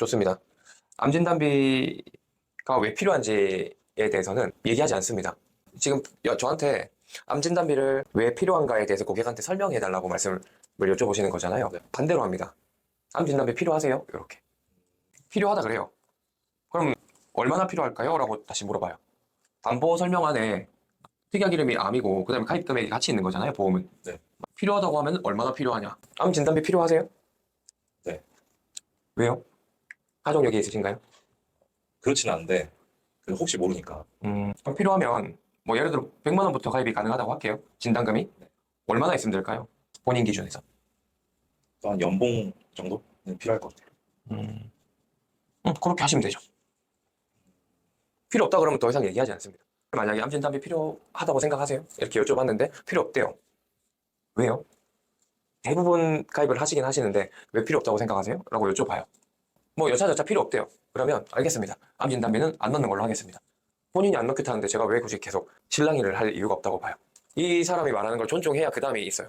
좋습니다. 암진단비가 왜 필요한지에 대해서는 얘기하지 않습니다. 지금 여- 저한테 암진단비를 왜 필요한가에 대해서 고객한테 설명해 달라고 말씀을 여쭤보시는 거잖아요. 네. 반대로 합니다. 암진단비 필요하세요? 이렇게. 필요하다 그래요. 그럼 얼마나 필요할까요? 라고 다시 물어봐요. 담보 설명안에 특약 이름이 암이고 그다음에 가입 금액이 같이 있는 거잖아요. 보험은. 네. 필요하다고 하면 얼마나 필요하냐? 암 진단비 필요하세요? 네. 왜요? 가족력이 있으신가요? 그렇진 않은데 그 혹시 모르니까 음, 그럼 필요하면 뭐 예를 들어 100만 원부터 가입이 가능하다고 할게요. 진단금이 네. 얼마나 있으면 될까요? 본인 기준에서. 또 한 연봉 정도는 필요할 것 같아요. 음, 음, 그렇게 하시면 되죠. 필요 없다 그러면 더 이상 얘기하지 않습니다. 만약에 암 진단비 필요하다고 생각하세요? 이렇게 여쭤봤는데 필요 없대요. 왜요? 대부분 가입을 하시긴 하시는데 왜 필요 없다고 생각하세요? 라고 여쭤봐요. 뭐 여차저차 필요 없대요. 그러면 알겠습니다. 암 진단비는 안 넣는 걸로 하겠습니다. 본인이 안 넣겠다는데 제가 왜 굳이 계속 실랑이를 할 이유가 없다고 봐요. 이 사람이 말하는 걸 존중해야 그 다음에 있어요.